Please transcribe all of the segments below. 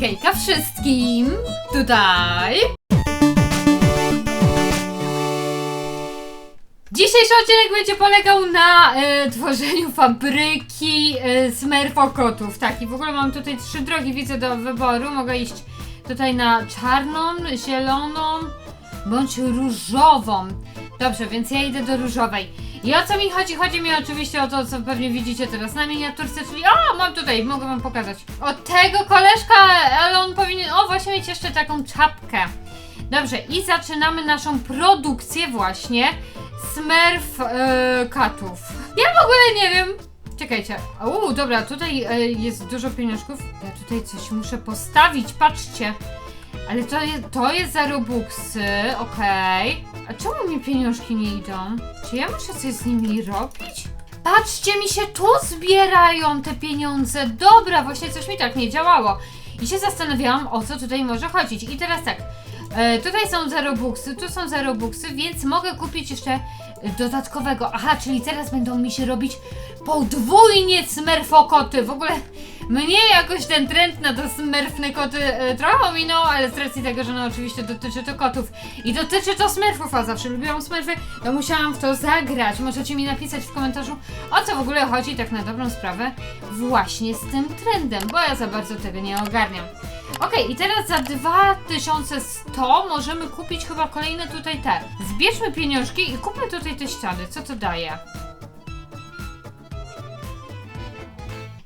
Hejka wszystkim! Tutaj! Dzisiejszy odcinek będzie polegał na e, tworzeniu fabryki e, smurfokotów. Tak, i w ogóle mam tutaj trzy drogi, widzę, do wyboru. Mogę iść tutaj na czarną, zieloną, bądź różową. Dobrze, więc ja idę do różowej. I o co mi chodzi? Chodzi mi oczywiście o to, co pewnie widzicie teraz na miniaturce, czyli o, mam tutaj, mogę wam pokazać. Od tego koleżka, ale on powinien, o, właśnie mieć jeszcze taką czapkę. Dobrze, i zaczynamy naszą produkcję właśnie Smurf e, katów. Ja w ogóle nie wiem. Czekajcie. Uuu, dobra, tutaj e, jest dużo pieniążków. Ja tutaj coś muszę postawić, patrzcie. Ale to, je, to jest za Robuxy, okej. A czemu mi pieniążki nie idą? Czy ja muszę coś z nimi robić? Patrzcie, mi się tu zbierają te pieniądze. Dobra, właśnie coś mi tak nie działało. I się zastanawiałam, o co tutaj może chodzić. I teraz tak, e, tutaj są za Robuxy, tu są za Robuxy, więc mogę kupić jeszcze dodatkowego. Aha, czyli teraz będą mi się robić podwójnie smurfokoty. W ogóle mnie jakoś ten trend na to smurfne koty e, trochę ominął, ale z racji tego, że no oczywiście dotyczy to kotów i dotyczy to smurfów, a zawsze lubiłam smurfy, to musiałam w to zagrać. Możecie mi napisać w komentarzu, o co w ogóle chodzi tak na dobrą sprawę właśnie z tym trendem, bo ja za bardzo tego nie ogarniam. Okej, i teraz za 2100 możemy kupić chyba kolejne tutaj te. Zbierzmy pieniążki i kupmy tutaj te ściany. Co to daje?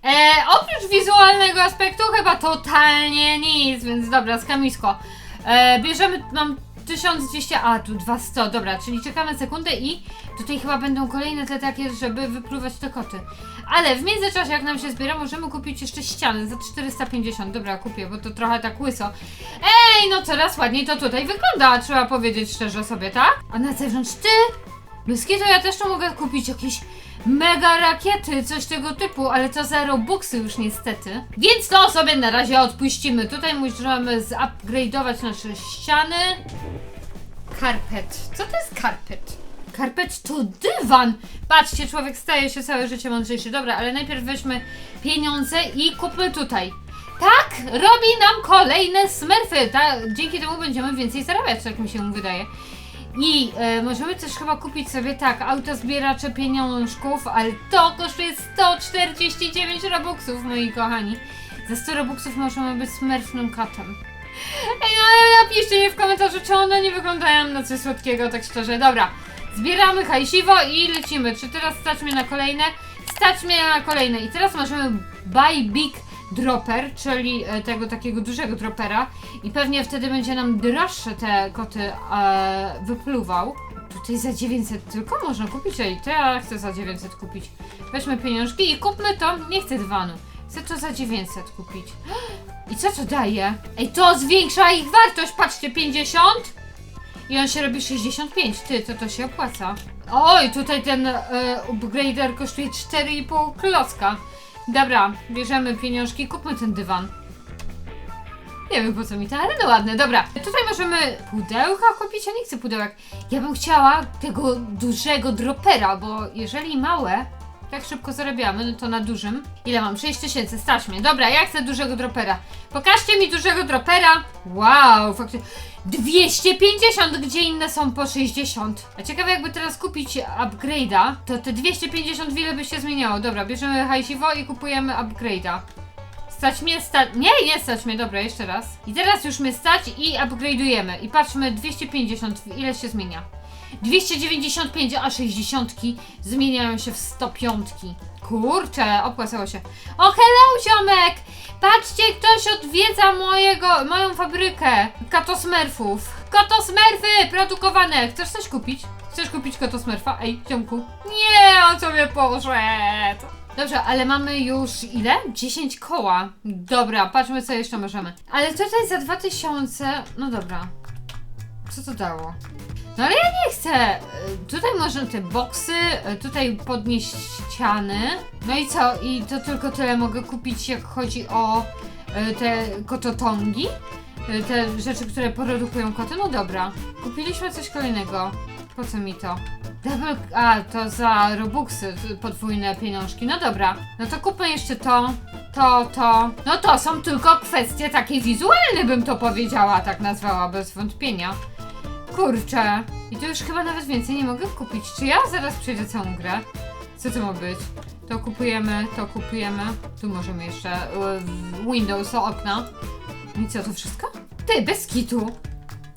E, oprócz wizualnego aspektu chyba totalnie nic, więc dobra, skamisko. E, bierzemy, mam 1200, a tu 200, dobra, czyli czekamy sekundę i tutaj chyba będą kolejne te takie, żeby wypluwać te koty. Ale w międzyczasie, jak nam się zbiera, możemy kupić jeszcze ściany za 450. Dobra, kupię, bo to trochę tak łyso. Ej, no coraz ładniej to tutaj wygląda, trzeba powiedzieć szczerze sobie, tak? A na zewnątrz ty? Luski, to ja też tu mogę kupić jakieś mega rakiety, coś tego typu, ale to za Robuxy już niestety. Więc to sobie na razie odpuścimy. Tutaj możemy zupgrade'ować nasze ściany. Karpet. Co to jest karpet? Karpet to dywan! Patrzcie, człowiek staje się całe życie mądrzejszy. Dobra, ale najpierw weźmy pieniądze i kupmy tutaj. Tak, robi nam kolejne smurfy. Ta, dzięki temu będziemy więcej zarabiać, tak mi się wydaje. I e, możemy też chyba kupić sobie tak, autozbieracze pieniążków, ale to kosztuje 149 robuxów, moi kochani. Za 100 robuxów możemy być smurfnym kotem. Ej, no ale napiszcie mi w komentarzu, czy one nie wyglądają na coś słodkiego, tak szczerze. Dobra, zbieramy hajsiwo i lecimy. Czy teraz stać mnie na kolejne? Stać mnie na kolejne. I teraz możemy buy big dropper, czyli e, tego takiego dużego dropera i pewnie wtedy będzie nam droższe te koty e, wypluwał. Tutaj za 900 tylko można kupić, ej, to ja chcę za 900 kupić. Weźmy pieniążki i kupmy to, nie chcę dywanu. Chcę to za 900 kupić. I co to daje? Ej, to zwiększa ich wartość, patrzcie, 50 i on się robi 65. Ty, to to się opłaca. Oj, tutaj ten e, upgrader kosztuje 4,5 klocka. Dobra, bierzemy pieniążki, kupmy ten dywan. Nie wiem po co mi to, ale no ładne, dobra. Tutaj możemy pudełka kupić, ja nie chcę pudełek. Ja bym chciała tego dużego dropera, bo jeżeli małe, tak szybko zarabiamy, no to na dużym. Ile mam? 6 tysięcy, stać mnie. Dobra, ja chcę dużego dropera. Pokażcie mi dużego dropera. Wow, faktycznie. 250, gdzie inne są po 60. A ciekawe jakby teraz kupić upgrade'a, to te 250 wiele by się zmieniało. Dobra, bierzemy hajsiwo i kupujemy upgrade'a. Stać mnie, stać. Nie, nie stać mnie, dobra, jeszcze raz. I teraz już mnie stać i upgrade'ujemy. I patrzmy, 250, ile się zmienia. 295, a 60 zmieniają się w 105. Kurczę, opłacało się. O, hello, ziomek! Patrzcie, ktoś odwiedza mojego, moją fabrykę katosmerfów. Kotosmerfy produkowane. Chcesz coś kupić? Chcesz kupić kotosmerfa? Ej, ziomku. Nie, on sobie poszedł. Dobrze, ale mamy już ile? 10 koła. Dobra, patrzmy co jeszcze możemy. Ale tutaj za 2000, no dobra. Co to dało? No ale ja nie chcę. Y, Tutaj można te boksy, y, tutaj podnieść ściany. No i co? I to tylko tyle mogę kupić, jak chodzi o y, te kototongi? Te rzeczy, które produkują koty? No dobra. Kupiliśmy coś kolejnego. Po co mi to? Double... A, to za Robuxy, podwójne pieniążki. No dobra. No to kupmy jeszcze to. to, to. No to są tylko kwestie takie wizualne, bym to powiedziała, tak nazwała, bez wątpienia. Kurczę. I tu już chyba nawet więcej nie mogę kupić. Czy ja zaraz przejdę całą grę? Co to ma być? To kupujemy, to kupujemy. Tu możemy jeszcze y, Windows, okna. I co, to wszystko? Ty, bez kitu.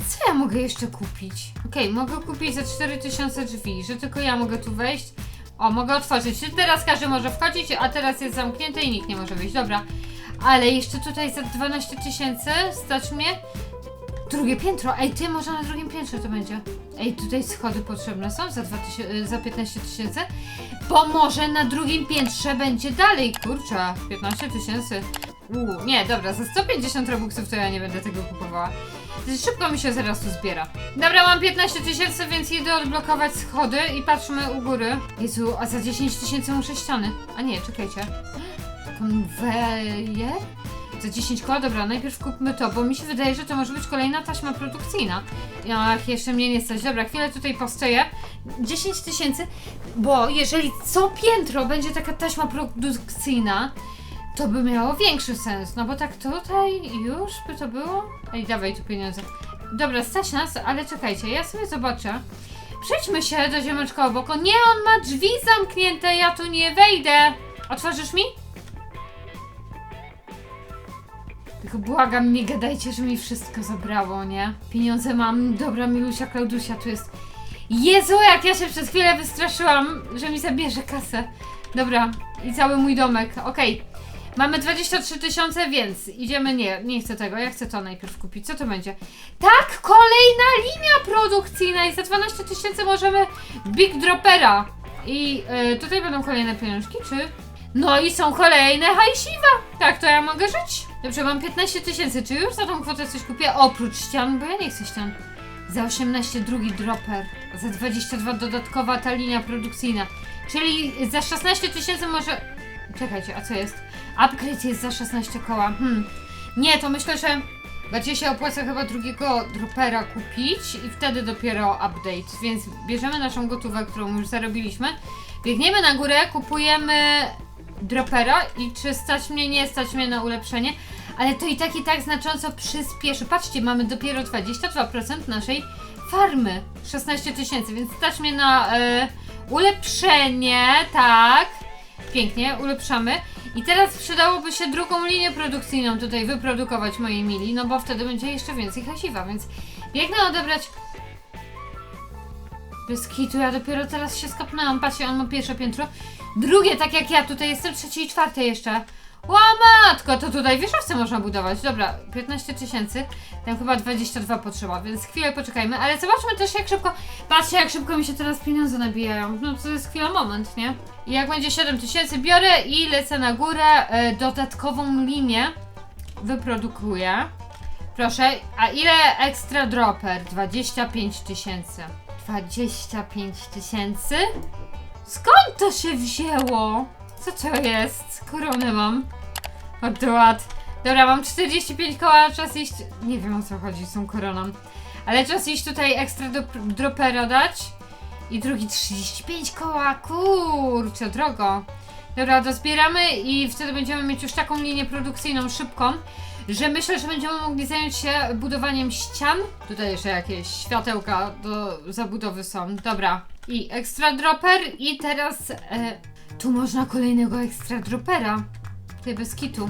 Co ja mogę jeszcze kupić? Okej, mogę kupić za 4000 drzwi, że tylko ja mogę tu wejść. O, mogę otworzyć. Teraz każdy może wchodzić, a teraz jest zamknięte i nikt nie może wyjść. Dobra. Ale jeszcze tutaj za 12 tysięcy stać mnie drugie piętro. Ej, ty, może na drugim piętrze to będzie. Ej, tutaj schody potrzebne są za, 2000, y, za 15 tysięcy. Bo może na drugim piętrze będzie dalej. Kurczę, 15 tysięcy. Uuu, nie, dobra, za 150 robuxów to ja nie będę tego kupowała. Szybko mi się zaraz tu zbiera. Dobra, mam 15 tysięcy, więc idę odblokować schody i patrzmy u góry. Jezu, a za 10 tysięcy muszę ściany. A nie, czekajcie. Konwejer? Za 10 koła? Dobra, najpierw kupmy to, bo mi się wydaje, że to może być kolejna taśma produkcyjna. Ach, jeszcze mnie nie stać. Dobra, chwilę tutaj postoję. 10 tysięcy, bo jeżeli co piętro będzie taka taśma produkcyjna, to by miało większy sens, no bo tak tutaj już by to było? Ej, dawaj tu pieniądze. Dobra, stać nas, ale czekajcie, ja sobie zobaczę. Przejdźmy się do ziomeczka obok. O nie, on ma drzwi zamknięte, ja tu nie wejdę. Otworzysz mi? Tylko błagam, nie gadajcie, że mi wszystko zabrało, nie? Pieniądze mam, dobra Milusia, Klaudusia tu jest. Jezu, jak ja się przez chwilę wystraszyłam, że mi zabierze kasę. Dobra, i cały mój domek, okej. Mamy 23 tysiące, więc idziemy, nie, nie chcę tego, ja chcę to najpierw kupić. Co to będzie? Tak, kolejna linia produkcyjna i za 12 tysięcy możemy Big Droppera. I e, tutaj będą kolejne pieniążki, czy? No i są kolejne hajsiwa. Tak, to ja mogę żyć. Dobrze, mam 15 tysięcy, czy już za tą kwotę coś kupię? Oprócz ścian, bo ja nie chcę ścian. Za 18 drugi dropper, za 22 dodatkowa ta linia produkcyjna. Czyli za 16 tysięcy może... Czekajcie, a co jest? Upgrade jest za 16 koła. Hmm. Nie, to myślę, że bardziej się opłaca chyba drugiego dropera kupić i wtedy dopiero update. Więc bierzemy naszą gotówkę, którą już zarobiliśmy. Biegniemy na górę, kupujemy dropera i czy stać mnie, nie stać mnie na ulepszenie. Ale to i tak i tak znacząco przyspieszy. Patrzcie, mamy dopiero 22% naszej farmy. 16 tysięcy, więc stać mnie na e, ulepszenie, tak. Pięknie, ulepszamy. I teraz przydałoby się drugą linię produkcyjną tutaj wyprodukować mojej mili, no bo wtedy będzie jeszcze więcej hasiwa, więc biegnę odebrać. Bez kitu, ja dopiero teraz się skapnęłam. Patrzcie, on ma pierwsze piętro. Drugie, tak jak ja, tutaj jestem trzecie i czwarte jeszcze. Łamatko, to tutaj wieżowce można budować. Dobra, 15 tysięcy. Tam chyba 22 potrzeba, więc chwilę poczekajmy. Ale zobaczmy też jak szybko. Patrzcie, jak szybko mi się teraz pieniądze nabijają. No to jest chwila, moment, nie? I jak będzie 7 tysięcy, biorę i lecę na górę. E, dodatkową linię wyprodukuję. Proszę, a ile extra dropper? 25 tysięcy. 25 tysięcy? Skąd to się wzięło? Co to jest? Koronę mam. The what? Dobra, mam 45 koła, czas iść... Nie wiem o co chodzi z tą koroną. Ale czas iść tutaj ekstra do dropera dać. I drugi 35 koła, kurczę, drogo. Dobra, dozbieramy i wtedy będziemy mieć już taką linię produkcyjną szybką, że myślę, że będziemy mogli zająć się budowaniem ścian. Tutaj jeszcze jakieś światełka do zabudowy są. Dobra. I extra dropper i teraz e, tu można kolejnego extra dropera. Tutaj bez kitu.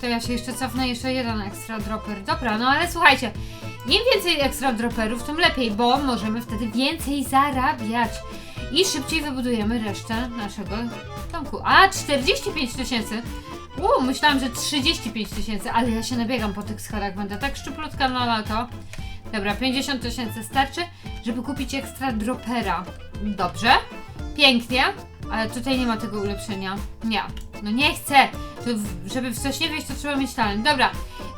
To ja się jeszcze cofnę, jeszcze jeden extra dropper. Dobra, no ale słuchajcie, im więcej extra dropperów, tym lepiej, bo możemy wtedy więcej zarabiać. I szybciej wybudujemy resztę naszego domku. A, 45 tysięcy. Uuu, myślałam, że 35 tysięcy, ale ja się nabiegam po tych schodach, będę tak szczuplutka na lato. Dobra, 50 tysięcy starczy, żeby kupić ekstra dropera. Dobrze, pięknie, ale tutaj nie ma tego ulepszenia. Nie, no nie chcę. To, żeby w coś nie wejść, to trzeba mieć talent. Dobra,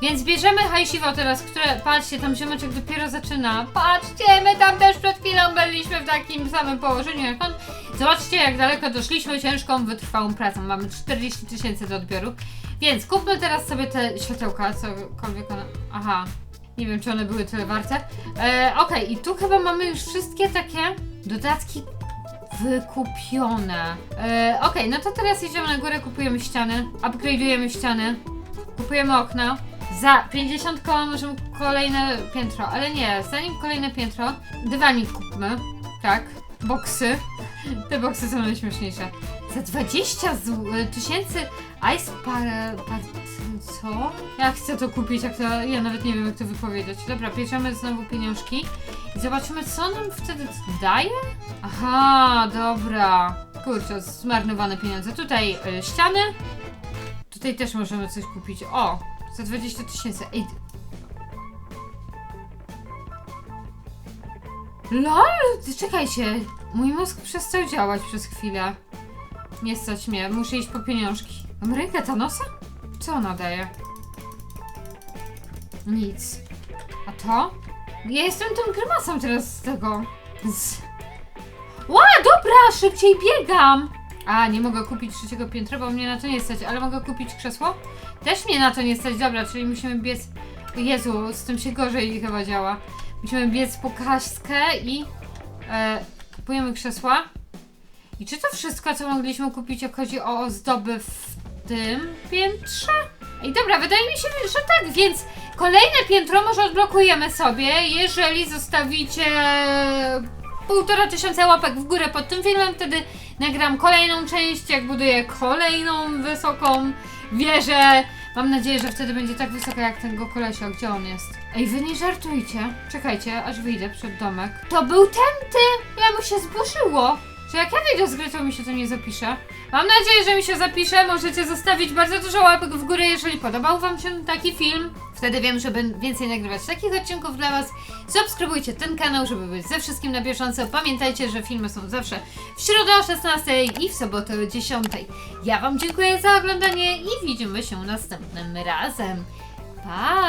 więc bierzemy hajsiwo teraz, które, patrzcie, tam ziomeczek dopiero zaczyna. Patrzcie, my tam też przed chwilą byliśmy w takim samym położeniu jak on. Zobaczcie, jak daleko doszliśmy ciężką, wytrwałą pracą. Mamy 40 tysięcy do odbioru. Więc kupmy teraz sobie te światełka, cokolwiek one... Aha, nie wiem, czy one były tyle warte. E, Okej, i tu chyba mamy już wszystkie takie dodatki Wykupione. E, Okej, no to teraz jedziemy na górę, kupujemy ściany, upgrade'ujemy ściany, kupujemy okna. Za 50 koła możemy kolejne piętro, ale nie, zanim kolejne piętro, dywanik kupmy, tak, boksy. Te boksy są najśmieszniejsze. Za 20 z- tysięcy Ice par... par... co? Ja chcę to kupić, jak to... ja nawet nie wiem jak to wypowiedzieć. Dobra, bierzemy znowu pieniążki i zobaczymy co nam wtedy daje? Aha, dobra. Kurczę, zmarnowane pieniądze. Tutaj y, ściany. Tutaj też możemy coś kupić. O, za 20 tysięcy. Ej. LOL! Ty Czekajcie. Mój mózg przestał działać przez chwilę. Nie stać mnie, muszę iść po pieniążki. Mam rękę Thanosa? Co ona daje? Nic. A to? Ja jestem tą grymasą teraz z tego. Z... Ła, dobra, szybciej biegam! A, nie mogę kupić trzeciego piętra, bo mnie na to nie stać, ale mogę kupić krzesło? Też mnie na to nie stać, dobra, czyli musimy biec... Jezu, z tym się gorzej chyba działa. Musimy biec po kaśkę i... E, kupujemy krzesła. I czy to wszystko, co mogliśmy kupić, jak chodzi o ozdoby w tym piętrze? Ej, dobra, wydaje mi się, że tak, więc kolejne piętro może odblokujemy sobie, jeżeli zostawicie półtora tysiąca łapek w górę pod tym filmem, wtedy nagram kolejną część, jak buduję kolejną wysoką wieżę. Mam nadzieję, że wtedy będzie tak wysoka jak tego kolesia. Gdzie on jest? Ej, wy nie żartujcie. Czekajcie, aż wyjdę przed domek. To był ten ty! Ja mu się zburzyło. Że jak ja wyjdę z gry, to mi się to nie zapisze. Mam nadzieję, że mi się zapisze. Możecie zostawić bardzo dużo łapek w górę, jeżeli podobał Wam się taki film. Wtedy wiem, żeby więcej nagrywać takich odcinków dla Was. Subskrybujcie ten kanał, żeby być ze wszystkim na bieżąco. Pamiętajcie, że filmy są zawsze w środę o 16 i w sobotę o 10. Ja Wam dziękuję za oglądanie i widzimy się następnym razem. Pa!